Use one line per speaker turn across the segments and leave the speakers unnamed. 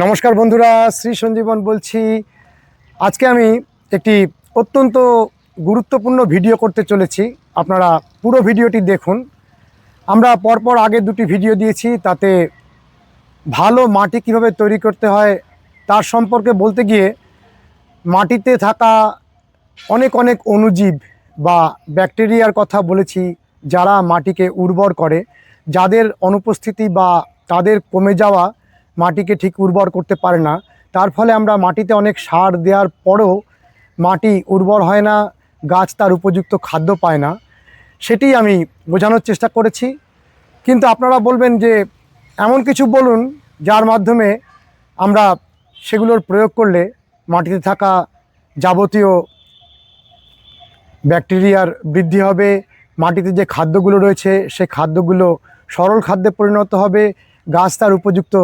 নমস্কার বন্ধুরা, শ্রী সঞ্জীবন বলছি। আজকে আমি একটি অত্যন্ত গুরুত্বপূর্ণ ভিডিও করতে চলেছি। আপনারা পুরো ভিডিওটি দেখুন। আমরা পরপর আগে দুটি ভিডিও দিয়েছি, তাতে ভালো মাটি কীভাবে তৈরি করতে হয় তার সম্পর্কে বলতে গিয়ে মাটিতে থাকা অনেক অনেক অণুজীব বা ব্যাকটেরিয়ার কথা বলেছি, যারা মাটিকে উর্বর করে। যাদের অনুপস্থিতি বা তাদের কমে যাওয়া মাটিকে ঠিক উর্বর করতে পারে না। তার ফলে আমরা মাটিতে অনেক সার দেওয়ার পরেও মাটি উর্বর হয় না, গাছ তার উপযুক্ত খাদ্য পায় না। সেটি আমি বোঝানোর চেষ্টা করেছি। কিন্তু আপনারা বলবেন যে এমন কিছু বলুন যার মাধ্যমে আমরা সেগুলোর প্রয়োগ করলে মাটিতে থাকা যাবতীয় ব্যাকটেরিয়ার বৃদ্ধি হবে, মাটিতে যে খাদ্যগুলো রয়েছে সে খাদ্যগুলো সরল খাদ্যে পরিণত হবে, গাছ তার উপযুক্ত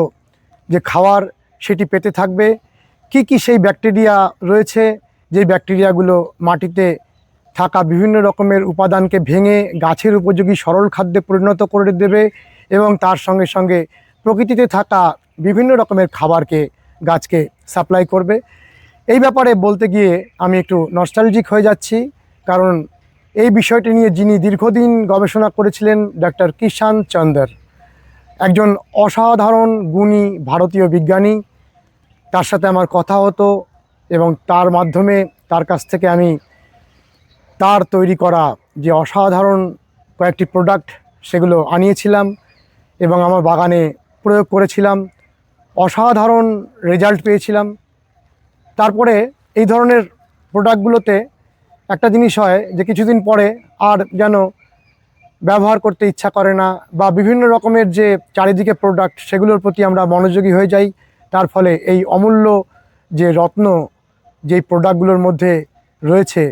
যে খাওয়ার সেটি পেতে থাকবে। কি কি সেই ব্যাকটেরিয়া রয়েছে? যে ব্যাকটেরিয়াগুলো মাটিতে থাকা বিভিন্ন রকমের উপাদানকে ভেঙে গাছের উপযোগী সরল খাদ্যে পরিণত করে দেবে এবং তার সঙ্গে সঙ্গে প্রকৃতিতে থাকা বিভিন্ন রকমের খাবারকে গাছকে সাপ্লাই করবে। এই ব্যাপারে বলতে গিয়ে আমি একটু নস্টালজিক হয়ে যাচ্ছি, কারণ এই বিষয়টি নিয়ে যিনি দীর্ঘদিন গবেষণা করেছিলেন ডক্টর কিষান চন্দর। একজন অসাধারণ গুণী ভারতীয় বিজ্ঞানী। তার সাথে আমার কথা হতো এবং তার মাধ্যমে তার কাছ থেকে আমি তার তৈরি করা যে অসাধারণ কয়েকটি প্রোডাক্ট সেগুলো আনিয়েছিলাম এবং আমার বাগানে প্রয়োগ করেছিলাম। অসাধারণ রেজাল্ট পেয়েছিলাম। তারপরে এই ধরনের প্রোডাক্টগুলোতে একটা জিনিস হয় যে কিছুদিন পরে আর যেন ব্যবহার করতে ইচ্ছা করে না বা বিভিন্ন রকমের যে চারিদিকে প্রোডাক্ট সেগুলোর প্রতি আমরা মনোযোগী হয়ে যাই, তার ফলে এই অমূল্য যে রত্ন যেই প্রোডাক্টগুলোর মধ্যে রয়েছে,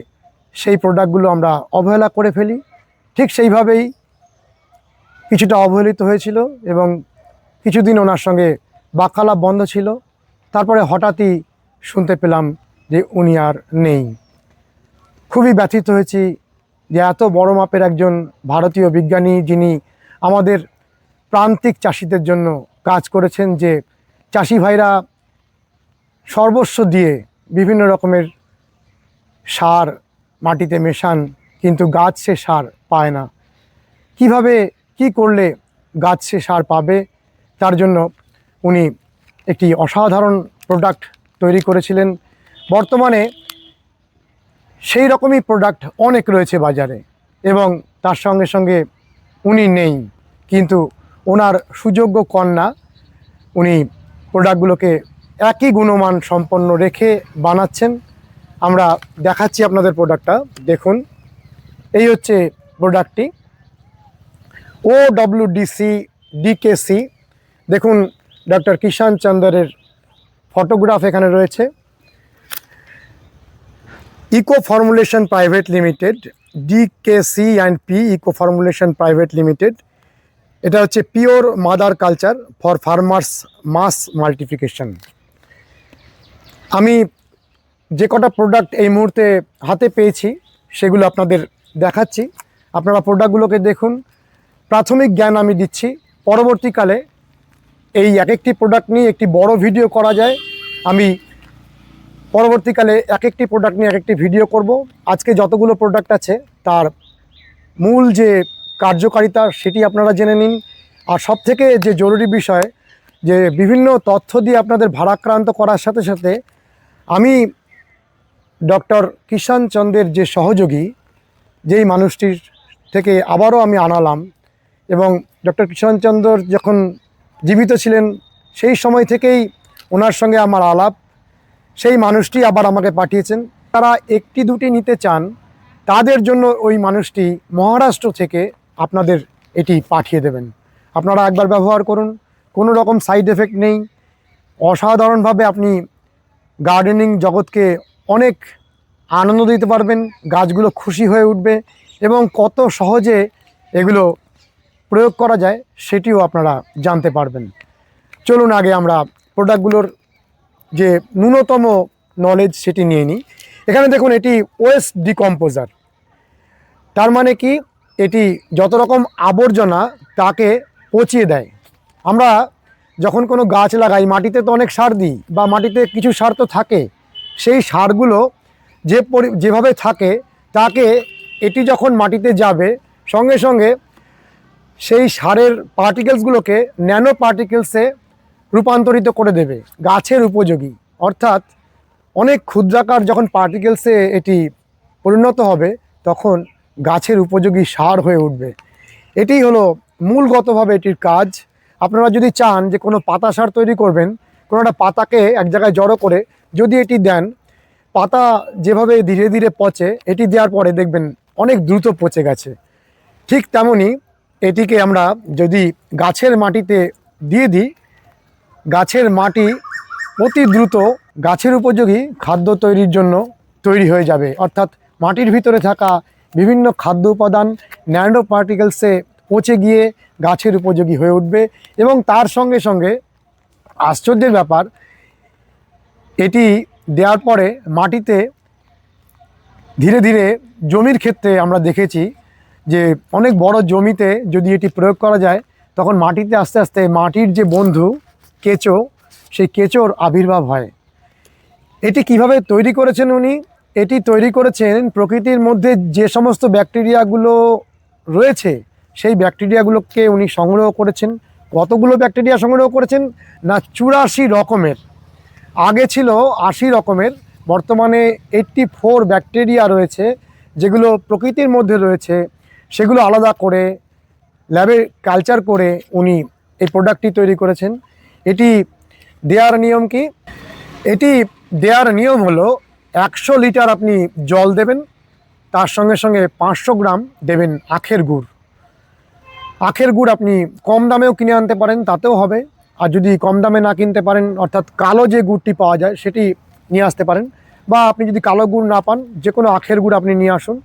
সেই প্রোডাক্টগুলো আমরা অবহেলা করে ফেলি। ঠিক সেইভাবেই কিছুটা অবহেলিত হয়েছিল এবং কিছুদিন ওনার সঙ্গে বাক্যালাপ বন্ধ ছিল। তারপরে হঠাৎই শুনতে পেলাম যে উনি আর নেই। খুবই ব্যথিত হয়েছি যে এত বড় মাপের একজন ভারতীয় বিজ্ঞানী যিনি আমাদের প্রান্তিক চাষিদের জন্য কাজ করেছেন যে চাষি ভাইরা সর্বস্ব দিয়ে বিভিন্ন রকমের সার মাটিতে মেশান, কিন্তু গাছ সে সার পায় না। কীভাবে, কি করলে গাছ সে সার পাবে? তার জন্য উনি একটি অসাধারণ প্রোডাক্ট তৈরি করেছিলেন। বর্তমানে সেই রকমই প্রোডাক্ট অনেক রয়েছে বাজারে এবং তার সঙ্গে সঙ্গে উনি নেই। কিন্তু ওনার সুযোগ্য কন্যা, উনি প্রোডাক্টগুলোকে একই গুণমান সম্পন্ন রেখে বানাচ্ছেন। আমরা দেখাচ্ছি আপনাদের প্রোডাক্টটা দেখুন। এই হচ্ছে প্রোডাক্টটি ও ডব্লিউডিসি ডিকেসি দেখুন ডক্টর কিষান চন্দ্রের ফটোগ্রাফ এখানে রয়েছে। Eco formulation private limited DKC and P eco formulation private limited এটা হচ্ছে pure mother culture for farmers mass multiplication আমি যে কটা প্রোডাক্ট এই মুহূর্তে হাতে পেয়েছি, সেগুলো আপনাদের দেখাচ্ছি। আপনারা প্রোডাক্টগুলোকে দেখুন। প্রাথমিক জ্ঞান আমি দিচ্ছি, পরবর্তীকালে এই এক একটি প্রোডাক্ট নিয়ে একটি বড় ভিডিও করা যায়। আমি পরবর্তীকালে এক একটি প্রোডাক্ট নিয়ে এক একটি ভিডিও করব। আজকে যতগুলো প্রোডাক্ট আছে, তার মূল যে কার্যকারিতা সেটি আপনারা জেনে নিন। আর সব থেকে যে জরুরি বিষয়, যে বিভিন্ন তথ্য দিয়ে আপনাদের ভারাক্রান্ত করার সাথে সাথে আমি ডক্টর কিষান চন্দ্রের যে সহযোগী, যেই মানুষটির থেকে আবারও আমি আনালাম এবং ডক্টর কিষানচন্দ্র যখন জীবিত ছিলেন, সেই সময় থেকেই ওনার সঙ্গে আমার আলাপ সেই মানুষটি আবার আমাকে পাঠিয়েছেন। তারা একটি দুটি নিতে চান, তাদের জন্য ওই মানুষটি মহারাষ্ট্র থেকে আপনাদের এটি পাঠিয়ে দেবেন। আপনারা একবার ব্যবহার করুন, কোনো রকম সাইড এফেক্ট নেই। অসাধারণভাবে আপনি গার্ডেনিং জগৎকে অনেক আনন্দ দিতে পারবেন, গাছগুলো খুশি হয়ে উঠবে এবং কত সহজে এগুলো প্রয়োগ করা যায় সেটিও আপনারা জানতে পারবেন। চলুন আগে আমরা প্রোডাক্টগুলোর যে ন্যূনতম নলেজ সেটি নিয়ে নিই। এখানে দেখুন, এটি ওয়েস্ট ডিকম্পোজার। তার মানে কি? এটি যত রকম আবর্জনা তাকে পচিয়ে দেয়। আমরা যখন কোনো গাছ লাগাই, মাটিতে তো অনেক সার দিই বা মাটিতে কিছু সার তো থাকে, সেই সারগুলো যে পরি, যেভাবে থাকে, তাকে এটি যখন মাটিতে যাবে, সঙ্গে সঙ্গে সেই সারের পার্টিকেলসগুলোকে ন্যানো পার্টিকেলসে রূপান্তরিত করে দেবে, গাছের উপযোগী। অর্থাৎ অনেক ক্ষুদ্রাকার যখন পার্টিকেলসে এটি পরিণত হবে, তখন গাছের উপযোগী সার হয়ে উঠবে। এটি হলো মূলগতভাবে এটির কাজ। আপনারা যদি চান যে কোনো পাতা সার তৈরি করবেন, কোনো একটা পাতাকে এক জায়গায় জড়ো করে যদি এটি দেন, পাতা যেভাবে ধীরে ধীরে পচে, এটি দেওয়ার পরে দেখবেন অনেক দ্রুত পচে গেছে। ঠিক তেমনই এটিকে আমরা যদি গাছের মাটিতে দিয়ে দিই গাছের মাটি অতি দ্রুত গাছের উপযোগী খাদ্য তৈরির জন্য তৈরি হয়ে যাবে। অর্থাৎ মাটির ভিতরে থাকা বিভিন্ন খাদ্য উপাদান, ন্যানো পার্টিকেলসে পচে গিয়ে গাছের উপযোগী হয়ে উঠবে এবং তার সঙ্গে সঙ্গে আশ্চর্যের ব্যাপার, এটি দেওয়ার পরে মাটিতে ধীরে ধীরে জমির ক্ষেত্রে আমরা দেখেছি যে অনেক বড় জমিতে যদি এটি প্রয়োগ করা যায়, তখন মাটিতে আস্তে আস্তে মাটির যে বন্ধু কেঁচো, সেই কেঁচোর আবির্ভাব হয়। এটি কীভাবে তৈরি করেছেন উনি? এটি তৈরি করেছেন প্রকৃতির মধ্যে যে সমস্ত ব্যাকটেরিয়াগুলো রয়েছে, সেই ব্যাকটেরিয়াগুলোকে উনি সংগ্রহ করেছেন। কতগুলো ব্যাকটেরিয়া সংগ্রহ করেছেন? না, চুরাশি রকমের। আগে ছিল আশি রকমের, বর্তমানে এইট্টি ফোর ব্যাকটেরিয়া রয়েছে, যেগুলো প্রকৃতির মধ্যে রয়েছে। সেগুলো আলাদা করে ল্যাবে কালচার করে উনি এই প্রোডাক্টটি তৈরি করেছেন। এটি দেওয়ার নিয়ম কি? এটি দেওয়ার নিয়ম হলো একশো লিটার আপনি জল দেবেন, তার সঙ্গে সঙ্গে পাঁচশো গ্রাম দেবেন আখের গুড়। আখের গুড় আপনি কম দামেও কিনে আনতে পারেন, তাতেও হবে। আর যদি কম দামে না কিনতে পারেন, অর্থাৎ কালো যে গুড়টি পাওয়া যায়, সেটি নিয়ে আসতে পারেন। বা আপনি যদি কালো গুড় না পান, যে কোনো আখের গুড় আপনি নিয়ে আসুন।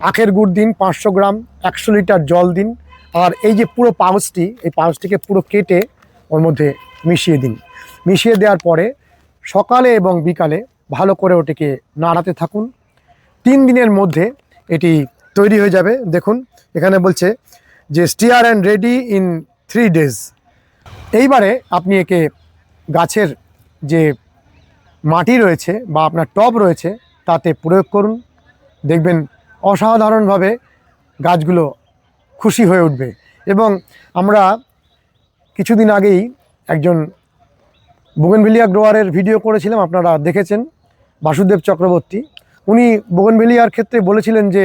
আখের গুড় দিন, পাঁচশো গ্রাম, একশো লিটার জল দিন। আর এই যে পুরো পাউচটি, এই পাউচটিকে পুরো কেটে ওর মধ্যে মিশিয়ে দিন। মিশিয়ে দেওয়ার পরে সকালে এবং বিকালে ভালো করে ওটিকে নাড়াতে থাকুন। তিন দিনের মধ্যে এটি তৈরি হয়ে যাবে। দেখুন, এখানে বলছে যে stir and ready in three days এইবারে আপনি একে গাছের যে মাটি রয়েছে বা আপনার টব রয়েছে, তাতে প্রয়োগ করুন। দেখবেন অসাধারণভাবে গাছগুলো খুশি হয়ে উঠবে। এবং আমরা কিছুদিন আগেই একজন বোগেনভেলিয়া গ্রোয়ারের ভিডিও করেছিলাম, আপনারা দেখেছেন, বাসুদেব চক্রবর্তী। উনি বোগেনভেলিয়ার ক্ষেত্রে বলেছিলেন যে,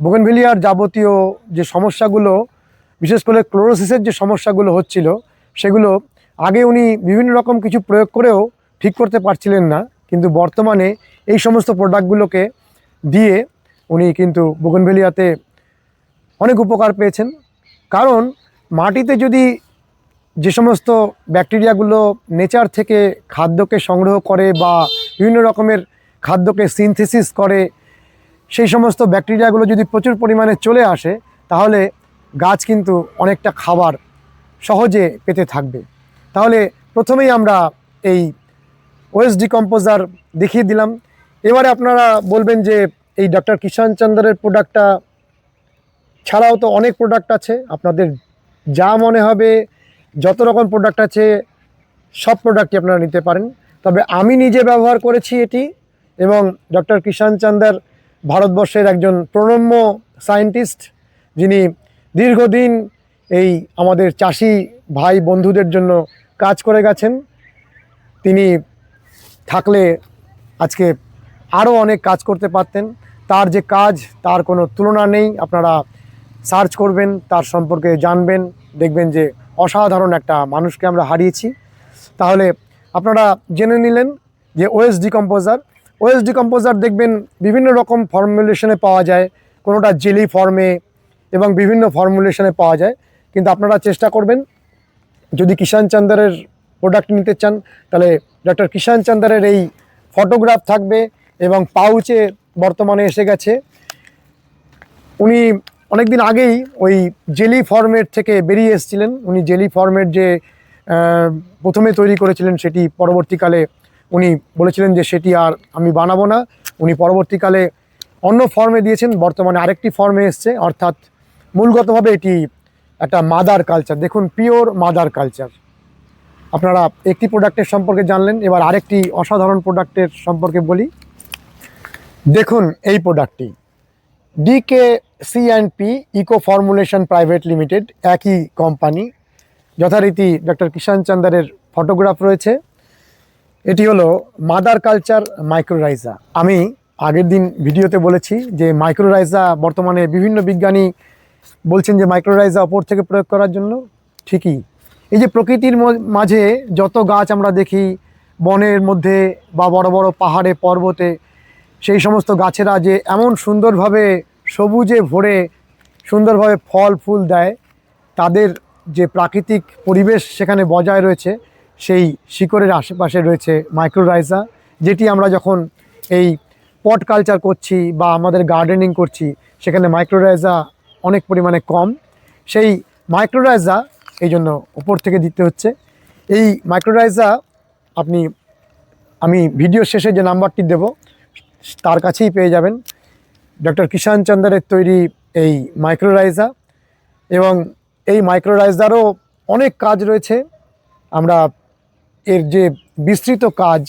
বোগেনভেলিয়ার যাবতীয় যে সমস্যাগুলো, বিশেষ করে ক্লোরোসিসের যে সমস্যাগুলো হচ্ছিল, সেগুলো আগে উনি বিভিন্ন রকম কিছু প্রয়োগ করেও ঠিক করতে পারছিলেন না, কিন্তু বর্তমানে এই সমস্ত প্রোডাক্টগুলোকে দিয়ে উনি কিন্তু বোগেনভেলিয়াতে অনেক উপকার পেয়েছেন। কারণ মাটিতে যদি যে সমস্ত ব্যাকটেরিয়াগুলো নেচার থেকে খাদ্যকে সংগ্রহ করে বা বিভিন্ন রকমের খাদ্যকে সিনথেসিস করে, সেই সমস্ত ব্যাকটেরিয়াগুলো যদি প্রচুর পরিমাণে চলে আসে, তাহলে গাছ কিন্তু অনেকটা খাবার সহজে পেতে থাকবে। তাহলে প্রথমেই আমরা এই ওয়েস্ট ডিকম্পোজার দেখিয়ে দিলাম। এবারে আপনারা বলবেন যে এই ডক্টর কিষাণ চন্দ্রের প্রোডাক্টটা ছাড়াও তো অনেক প্রোডাক্ট আছে। আপনাদের যা মনে হবে যত রকম প্রোডাক্ট আছে, সব প্রোডাক্টই আপনারা নিতে পারেন। তবে আমি নিজে ব্যবহার করেছি এটি এবং ডক্টর কিষাণ চন্দার ভারতবর্ষের একজন প্রণম্য সায়েন্টিস্ট যিনি দীর্ঘদিন এই আমাদের চাষি ভাই বন্ধুদের জন্য কাজ করে গেছেন। তিনি থাকলে আজকে আরও অনেক কাজ করতে পারতেন। তার যে কাজ, তার কোনো তুলনা নেই। আপনারা সার্চ করবেন, তার সম্পর্কে জানবেন, দেখবেন যে অসাধারণ একটা মানুষকে আমরা হারিয়েছি। তাহলে আপনারা জেনে নিলেন যে ওএস ডিকম্পোজার ওএস ডিকম্পোজার দেখবেন বিভিন্ন রকম ফর্মুলেশনে পাওয়া যায়, কোনোটা জেলি ফর্মে এবং বিভিন্ন ফর্মুলেশনে পাওয়া যায়। কিন্তু আপনারা চেষ্টা করবেন, যদি কিষাণ চন্দ্রের প্রোডাক্ট নিতে চান, তাহলে ডক্টর কিষাণ চন্দ্রের এই ফটোগ্রাফ থাকবে এবং পাউচে বর্তমানে এসে গেছে। উনি অনেক দিন আগেই ওই জেলি ফর্মেট থেকে বেরিয়ে এসেছিলেন। উনি জেলি ফর্মেট যে প্রথমে তৈরি করেছিলেন সেটি পরবর্তীকালে উনি বলেছিলেন যে সেটি আর আমি বানাবো না। উনি পরবর্তীকালে অন্য ফর্মে দিয়েছেন, বর্তমানে আরেকটি ফর্মে এসছে। অর্থাৎ মূলগতভাবে এটি একটা মাদার কালচার। দেখুন, পিওর মাদার কালচার। আপনারা একটি প্রোডাক্টের সম্পর্কে জানলেন, এবার আরেকটি অসাধারণ প্রোডাক্টের সম্পর্কে বলি। দেখুন, এই প্রোডাক্টটি। DK C and P eco formulation private limited একই কোম্পানি যথারীতি ডক্টর কিষাণ চন্দারের ফটোগ্রাফ রয়েছে। এটি হলো মাদার কালচার মাইক্রোরাইজা আমি আগের দিন ভিডিওতে বলেছি যে মাইক্রোরাইজা বর্তমানে বিভিন্ন বিজ্ঞানী বলছেন যে মাইক্রোরাইজা ওপর থেকে প্রয়োগ করার জন্য। ঠিকই। এই যে প্রকৃতির মাঝে যত গাছ আমরা দেখি, বনের মধ্যে বা বড় বড় পাহাড়ে, পর্বতে, সেই সমস্ত গাছেরা যে এমন সুন্দরভাবে সবুজে ভরে সুন্দরভাবে ফল, ফুল দেয়। তাদের যে প্রাকৃতিক পরিবেশ সেখানে বজায় রয়েছে, সেই শিকড়ের আশেপাশে রয়েছে মাইক্রোরাইজা যেটি আমরা যখন এই পট কালচার করছি বা আমাদের গার্ডেনিং করছি, সেখানে মাইক্রোরাইজা অনেক পরিমাণে কম। সেই মাইক্রোরাইজা এই জন্য উপর থেকে দিতে হচ্ছে। এই মাইক্রোরাইজা আপনি, আমি ভিডিও শেষে যে নাম্বারটি দেব, তার কাছেই পেয়ে যাবেন। ডক্টর কিষাণ চন্দ্রের তৈরি এই মাইক্রোরাইজা এবং এই মাইক্রোরাইজারও অনেক কাজ রয়েছে। আমরা এর যে বিস্তৃত কাজ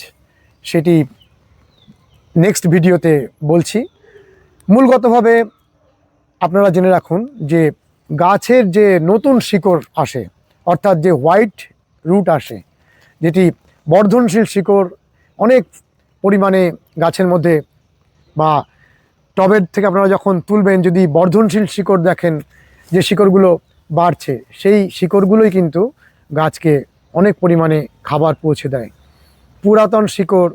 সেটি নেক্সট ভিডিওতে বলছি। মূলগতভাবে আপনারা জেনে রাখুন যে গাছের যে নতুন শিকড় আসে, অর্থাৎ যে হোয়াইট রুট আসে, যেটি বর্ধনশীল শিকড় অনেক পরিমাণে গাছের মধ্যে বা টবের থেকে আপনারা যখন তুলবেন, যদি বর্ধনশীল শিকড় দেখেন, যে শিকড়গুলো বাড়ছে, সেই শিকড়গুলোই কিন্তু গাছকে অনেক পরিমাণে খাবার পৌঁছে দেয়। পুরাতন শিকড়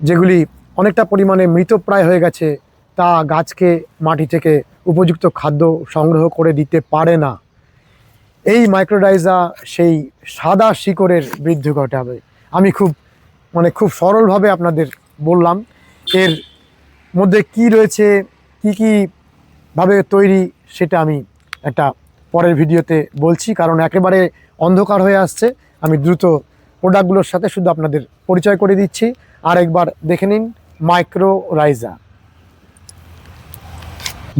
যেগুলি অনেকটা পরিমাণে মৃতপ্রায় হয়ে গেছে, তা গাছকে মাটি থেকে উপযুক্ত খাদ্য সংগ্রহ করে দিতে পারে না। এই মাইক্রোডাইজা সেই সাদা শিকড়ের বৃদ্ধি ঘটাবে। আমি খুব মানে খুব সরলভাবে আপনাদের বললাম, এর মধ্যে কি রয়েছে, কি কি ভাবে তৈরি, সেটা আমি একটা পরের ভিডিওতে বলছি। কারণ একেবারে অন্ধকার হয়ে আসছে। আমি দ্রুত প্রোডাক্টগুলোর সাথে শুধু আপনাদের পরিচয় করে দিচ্ছি। আর একবার দেখে নিন, মাইক্রো রাইজা।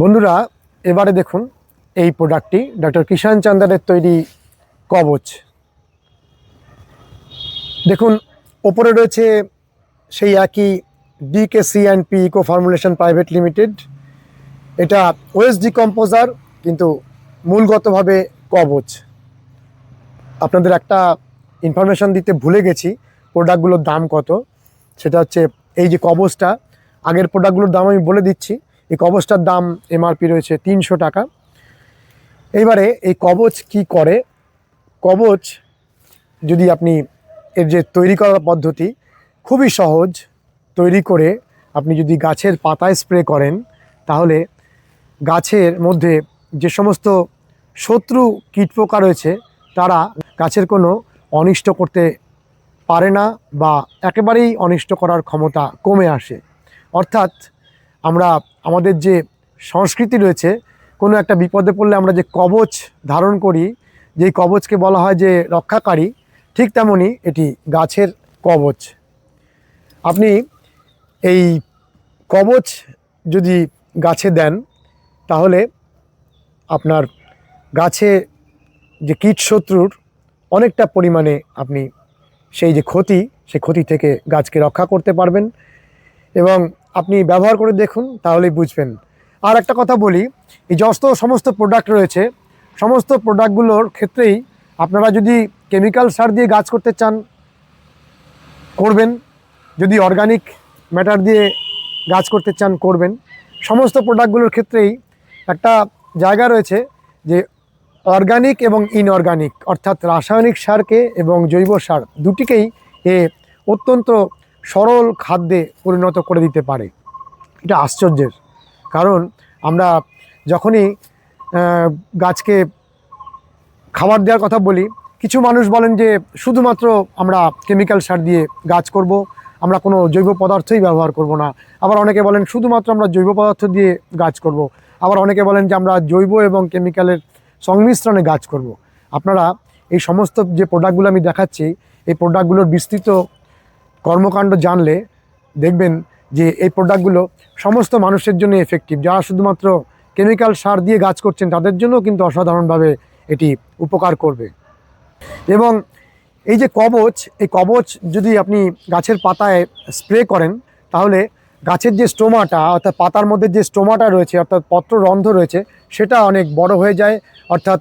বন্ধুরা, এবারে দেখুন এই প্রোডাক্টটি ডক্টর কিষাণ চান্দারের তৈরি কবচ। দেখুন, ওপরে রয়েছে সেই একই DKC and P eco formulation private limited এটা ওয়েস্ট ডিকম্পোজার কিন্তু মূলগতভাবে কবচ। আপনাদের একটা ইনফরমেশন দিতে ভুলে গেছি প্রোডাক্টগুলোর দাম কত, সেটা হচ্ছে এই যে কবচটা। আগের প্রোডাক্টগুলোর দাম আমি বলে দিচ্ছি, এই কবচটার দাম এমআরপি রয়েছে তিনশো টাকা। এইবারে এই কবচ কি করে? কবচ যদি আপনি এর যে তৈরি করার পদ্ধতি, খুবই সহজ। তৈরি করে আপনি যদি গাছের পাতায় স্প্রে করেন, তাহলে গাছের মধ্যে যে সমস্ত শত্রু কীটপোকা রয়েছে, তারা গাছের কোনো অনিষ্ট করতে পারে না বা একেবারেই অনিষ্ট করার ক্ষমতা কমে আসে। অর্থাৎ আমরা, আমাদের যে সংস্কৃতি রয়েছে, কোনো একটা বিপদে পড়লে আমরা যে কবচ ধারণ করি, যেই কবচকে বলা হয় যে রক্ষাকারী, ঠিক তেমনই এটি গাছের কবচ। আপনি এই কবচ যদি গাছে দেন, তাহলে আপনার গাছে যে কীট শত্রুর অনেকটা পরিমাণে আপনি সেই যে ক্ষতি, সেই ক্ষতি থেকে গাছকে রক্ষা করতে পারবেন। এবং আপনি ব্যবহার করে দেখুন, তাহলেই বুঝবেন। আর একটা কথা বলি, এই যত সমস্ত প্রোডাক্ট রয়েছে, সমস্ত প্রোডাক্টগুলোর ক্ষেত্রেই আপনারা যদি কেমিক্যাল সার দিয়ে গাছ করতে চান, করবেন। যদি অর্গানিক ম্যাটার দিয়ে গাছ করতে চান, করবেন। সমস্ত প্রোডাক্টগুলোর ক্ষেত্রেই একটা জায়গা রয়েছে যে অর্গানিক এবং ইনঅর্গানিক অর্থাৎ রাসায়নিক সারকে এবং জৈব সার দুটিকেই এ অত্যন্ত সরল খাদ্যে পরিণত করে দিতে পারে। এটা আশ্চর্যের। কারণ আমরা যখনই গাছকে খাবার দেওয়ার কথা বলি, কিছু মানুষ বলেন যে শুধুমাত্র আমরা কেমিক্যাল সার দিয়ে গাছ করব আমরা কোনো জৈব পদার্থই ব্যবহার করব না। আবার অনেকে বলেন, শুধুমাত্র আমরা জৈব পদার্থ দিয়ে গাছ করব। আবার অনেকে বলেন যে, আমরা জৈব এবং কেমিক্যালের সংমিশ্রণে গাছ করব। আপনারা এই সমস্ত যে প্রোডাক্টগুলো আমি দেখাচ্ছি, এই প্রোডাক্টগুলোর বিস্তৃত কর্মকাণ্ড জানলে দেখবেন যে এই প্রোডাক্টগুলো সমস্ত মানুষের জন্য এফেক্টিভ যারা শুধুমাত্র কেমিক্যাল সার দিয়ে গাছ করছেন, তাদের জন্য কিন্তু অসাধারণভাবে এটি উপকার করবে। এবং এই যে কবচ, এই কবচ যদি আপনি গাছের পাতায় স্প্রে করেন, তাহলে গাছের যে স্টোমাটা, অর্থাৎ পাতার মধ্যে যে স্টোমাটা রয়েছে, অর্থাৎ পত্ররন্ধ্র রয়েছে, সেটা অনেক বড় হয়ে যায়। অর্থাৎ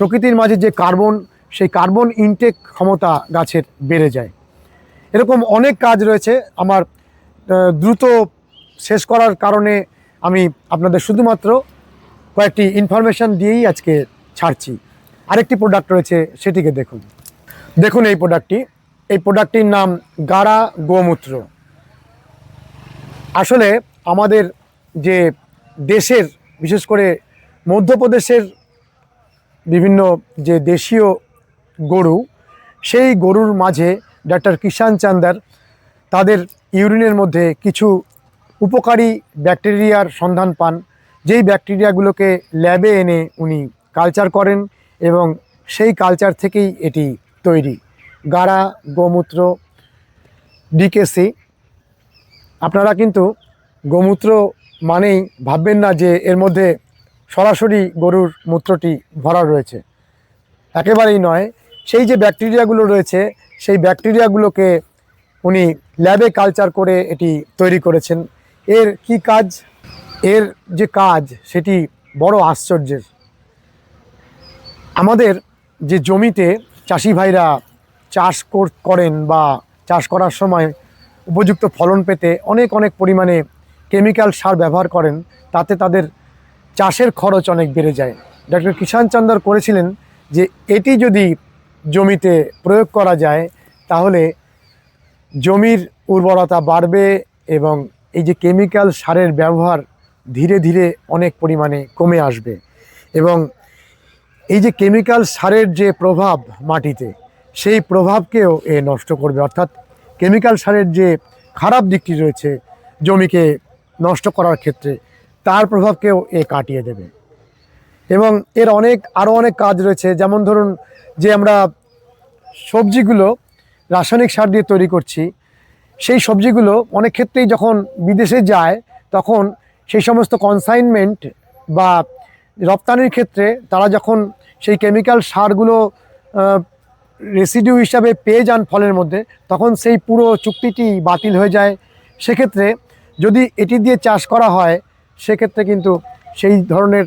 প্রকৃতির মাঝে যে কার্বন, সেই কার্বন ইনটেক ক্ষমতা গাছের বেড়ে যায়। এরকম অনেক কাজ রয়েছে। আমার দ্রুত শেষ করার কারণে আমি আপনাদের শুধুমাত্র কয়েকটি ইনফরমেশান দিয়েই আজকে ছাড়ছি। আরেকটি প্রোডাক্ট রয়েছে, সেটিকে দেখুন। দেখুন এই প্রোডাক্টটি এই প্রোডাক্টটির নাম গাড়া গোমূত্র। আসলে আমাদের যে দেশের, বিশেষ করে মধ্যপ্রদেশের বিভিন্ন যে দেশীয় গরু, সেই গরুর মাঝে ডাক্তার কিষাণ চান্দার তাদের ইউরিনের মধ্যে কিছু উপকারী ব্যাকটেরিয়ার সন্ধান পান। যেই ব্যাকটেরিয়াগুলোকে ল্যাবে এনে উনি কালচার করেন এবং সেই কালচার থেকেই এটি তৈরি। গাড়া, গোমূত্র, ডিকেসি। আপনারা কিন্তু গোমূত্র মানেই ভাববেন না যে এর মধ্যে সরাসরি গরুর মূত্রটি ভরা রয়েছে। একেবারেই নয়, সেই যে ব্যাকটেরিয়াগুলো রয়েছে, সেই ব্যাকটেরিয়াগুলোকে উনি ল্যাবে কালচার করে এটি তৈরি করেছেন। এর কি কাজ? এর যে কাজ, সেটি বড় আশ্চর্যের। আমাদের যে জমিতে চাষি ভাইরা চাষ কর- করেন বা চাষ করার সময় উপযুক্ত ফলন পেতে অনেক অনেক পরিমাণে কেমিক্যাল সার ব্যবহার করেন, তাতে তাদের চাষের খরচ অনেক বেড়ে যায়। ডক্টর কিষান চন্দর করেছিলেন যে এটি যদি জমিতে প্রয়োগ করা যায়, তাহলে জমির উর্বরতা বাড়বে এবং এই যে কেমিক্যাল সারের ব্যবহার ধীরে ধীরে অনেক পরিমাণে কমে আসবে এবং এই যে কেমিক্যাল সারের যে প্রভাব মাটিতে, সেই প্রভাবকেও এ নষ্ট করবে। অর্থাৎ কেমিক্যাল সারের যে খারাপ দিকটি রয়েছে জমিকে নষ্ট করার ক্ষেত্রে, তার প্রভাবকেও এ কাটিয়ে দেবে। এবং এর অনেক, আরও অনেক কাজ রয়েছে। যেমন ধরুন যে আমরা সবজিগুলো রাসায়নিক সার দিয়ে তৈরি করছি, সেই সবজিগুলো অনেক ক্ষেত্রেই যখন বিদেশে যায়, তখন সেই সমস্ত কনসাইনমেন্ট বা রপ্তানির ক্ষেত্রে তারা যখন সেই কেমিক্যাল সারগুলো রেসিডিউ হিসাবে পেয়ে যান ফলের মধ্যে, তখন সেই পুরো চুক্তিটি বাতিল হয়ে যায়। সেক্ষেত্রে যদি এটি দিয়ে চাষ করা হয়, সেক্ষেত্রে কিন্তু সেই ধরনের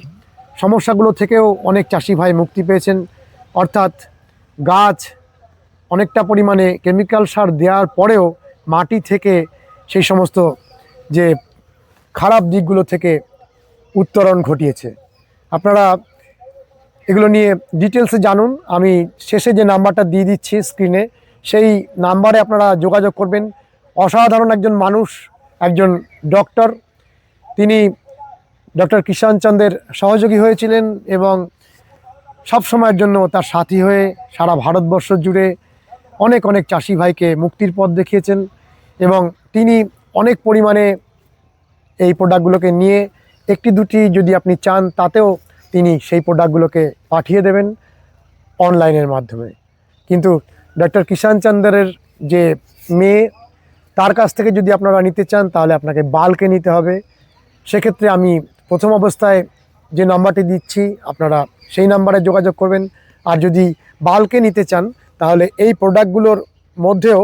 সমস্যাগুলো থেকেও অনেক চাষি ভাই মুক্তি পেয়েছেন। অর্থাৎ গাছ অনেকটা পরিমাণে কেমিক্যাল সার দেওয়ার পরেও মাটি থেকে সেই সমস্ত যে খারাপ দিকগুলো থেকে উত্তরণ ঘটিয়েছে। আপনারা এগুলো নিয়ে ডিটেলসে জানুন। আমি শেষে যে নাম্বারটা দিয়ে দিচ্ছি স্ক্রিনে সেই নাম্বারে আপনারা যোগাযোগ করবেন। অসাধারণ একজন মানুষ, একজন ডক্টর তিনি ডক্টর কিষান চন্দের সহযোগী হয়েছিলেন এবং সব সময়ের জন্য তার সাথী হয়ে সারা ভারতবর্ষ জুড়ে অনেক অনেক চাষি ভাইকে মুক্তির পথ দেখিয়েছেন এবং তিনি অনেক পরিমাণে এই প্রোডাক্টগুলোকে নিয়ে একটি দুটি যদি আপনি চান, তাতেও তিনি সেই প্রোডাক্টগুলোকে পাঠিয়ে দেবেন অনলাইনের মাধ্যমে। কিন্তু ডক্টর কিষান চন্দ্রের যে মেয়ে, তার কাছ থেকে যদি আপনারা নিতে চান, তাহলে আপনাকে বালকে নিতে হবে। সেক্ষেত্রে আমি প্রথম অবস্থায় যে নাম্বারটি দিচ্ছি, আপনারা সেই নাম্বারে যোগাযোগ করবেন। আর যদি বালকে নিতে চান, তাহলে এই প্রোডাক্টগুলোর মধ্যেও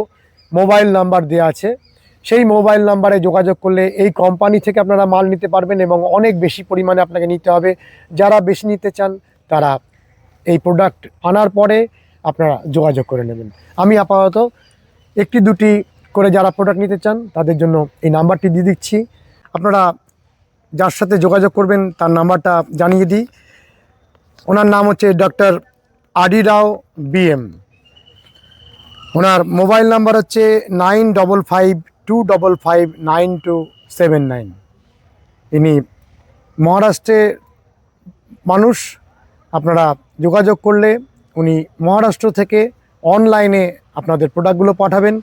মোবাইল নাম্বার দেওয়া আছে। সেই মোবাইল নাম্বারে যোগাযোগ করলে এই কোম্পানি থেকে আপনারা মাল নিতে পারবেন এবং অনেক বেশি পরিমাণে আপনাকে নিতে হবে। যারা বেশি নিতে চান, তারা এই প্রোডাক্ট আনার পরে আপনারা যোগাযোগ করে নেবেন। আমি আপাতত একটি দুটি করে যারা প্রোডাক্ট নিতে চান, তাদের জন্য এই নাম্বারটি দিয়ে দিচ্ছি। আপনারা যার সাথে যোগাযোগ করবেন, তার নাম্বারটা জানিয়ে দিই। ওনার নাম হচ্ছে ডক্টর আডি রাও বিএম ওনার মোবাইল নাম্বার হচ্ছে nine double five two double five nine two seven nine ইনি মহারাষ্ট্রে মানুষ, আপনারা যোগাযোগ করলে উনি মহারাষ্ট্র থেকে অনলাইনে আপনাদের প্রোডাক্টগুলো পাঠাবেন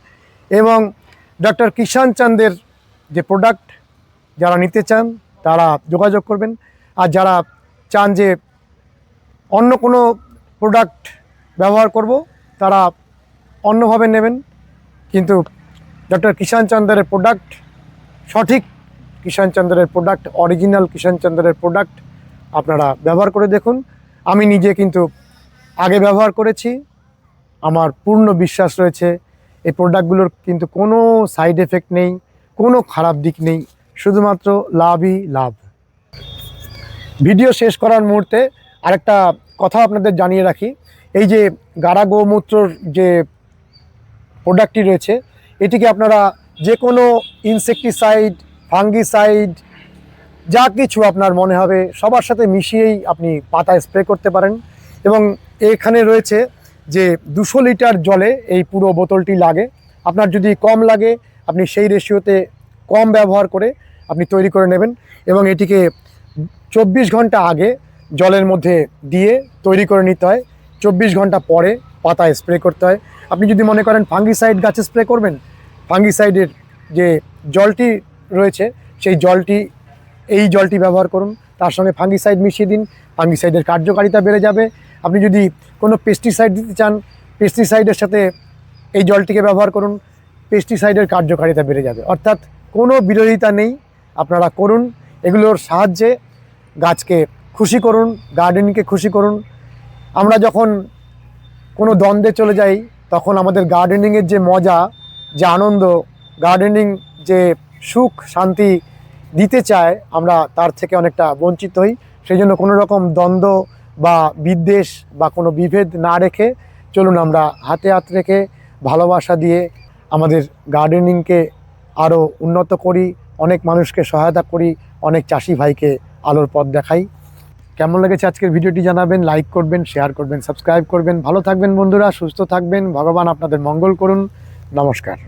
এবং ডক্টর কিষান চান্দের যে প্রোডাক্ট যারা নিতে চান তারা যোগাযোগ করবেন। আর যারা চান যে অন্য কোনো প্রোডাক্ট ব্যবহার করব, তারা অন্যভাবে নেবেন। কিন্তু ডক্টর কিষান চন্দ্রের প্রোডাক্ট সঠিক কিষান চন্দ্রের প্রোডাক্ট অরিজিনাল কিষান চন্দ্রের প্রোডাক্ট আপনারা ব্যবহার করে দেখুন। আমি নিজে কিন্তু আগে ব্যবহার করেছি। আমার পূর্ণ বিশ্বাস রয়েছে, এই প্রোডাক্টগুলোর কিন্তু কোনো সাইড এফেক্ট নেই, কোনো খারাপ দিক নেই, শুধুমাত্র লাভই লাভ। ভিডিও শেষ করার মুহূর্তে আরেকটা কথা আপনাদের জানিয়ে রাখি। এই যে গাড়া গোমূত্রর যে প্রোডাক্টটি রয়েছে এটিকে আপনারা যে কোনো ইনসেকটিসাইড ফাঙ্গিসাইড যা কিছু আপনার মনে হবে সবার সাথে মিশিয়েই আপনি পাতায় স্প্রে করতে পারেন। এবং এখানে রয়েছে যে দুশো লিটার জলে এই পুরো বোতলটি লাগে। আপনার যদি কম লাগে, আপনি সেই রেশিওতে কম ব্যবহার করে আপনি তৈরি করে নেবেন এবং এটিকে চব্বিশ ঘণ্টা আগে জলের মধ্যে দিয়ে তৈরি করে নিতে হয়। চব্বিশ ঘণ্টা পরে পাতায় স্প্রে করতে হয়। আপনি যদি মনে করেন ফাঙ্গিসাইড গাছে স্প্রে করবেন ফাঙ্গিসাইডের যে জলটি রয়েছে, সেই জলটি, এই জলটি ব্যবহার করুন। তার সঙ্গে ফাঙ্গিসাইড মিশিয়ে দিন। ফাঙ্গিসাইডের কার্যকারিতা বেড়ে যাবে। আপনি যদি কোনো পেস্টিসাইড দিতে চান পেস্টিসাইডের সাথে এই জলটিকে ব্যবহার করুন। পেস্টিসাইডের কার্যকারিতা বেড়ে যাবে। অর্থাৎ কোনো বিরোধিতা নেই। আপনারা করুন। এগুলোর সাহায্যে গাছকে খুশি করুন গার্ডেনিংকে খুশি করুন। আমরা যখন কোনো দ্বন্দ্বে চলে যাই, তখন আমাদের গার্ডেনিংয়ের যে মজা, যে আনন্দ গার্ডেনিং যে সুখ, শান্তি দিতে চায়, আমরা তার থেকে অনেকটা বঞ্চিত হই। সেই জন্য কোনো রকম দ্বন্দ্ব বা বিদ্বেষ বা কোনো বিভেদ না রেখে চলুন আমরা হাতে হাত রেখে ভালোবাসা দিয়ে আমাদের গার্ডেনিংকে আরও উন্নত করি, অনেক মানুষকে সহায়তা করি, অনেক চাষি ভাইকে আলোর পথ দেখাই। কেমন লেগেছে আজকের ভিডিওটি জানাবেন লাইক করবেন শেয়ার করবেন সাবস্ক্রাইব করবেন। ভালো থাকবেন বন্ধুরা, সুস্থ থাকবেন। ভগবান আপনাদের মঙ্গল করুন। নমস্কার।